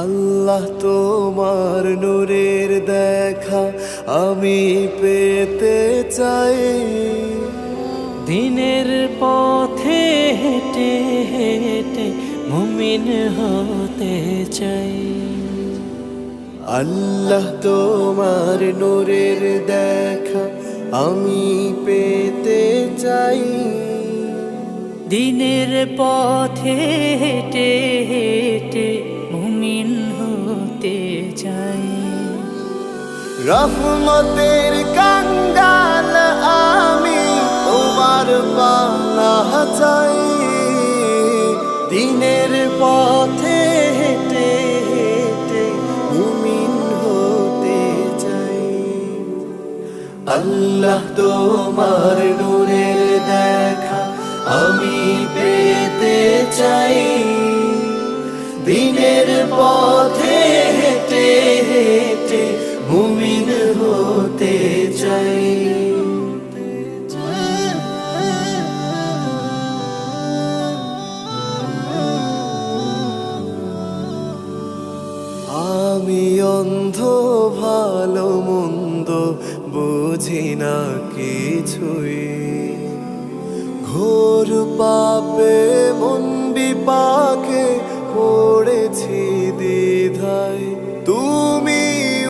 আল্লাহ তোমার নূরের দেখা আমি পেতে চাই। দিনের পথে হেঁটে হেঁটে মুমিন হতে চাই। আল্লাহ তোমার নূরের দেখা আমি পেতে চাই। দিনের পথে হেঁটে হেঁটে হতে চাই। রহমতের কাঙ্গাল আমি তোমার পানা চাই। দিনের পথে হেঁটে হেঁটে মুমিন হতে চাই। আল্লাহ তোমার নূরের দেখা আমি পেতে চাই। দিনের হতে চাই। আমি অন্ধ ভালো মন্দ বুঝি না কিছুই। ঘোর পাপে মন বিপাকে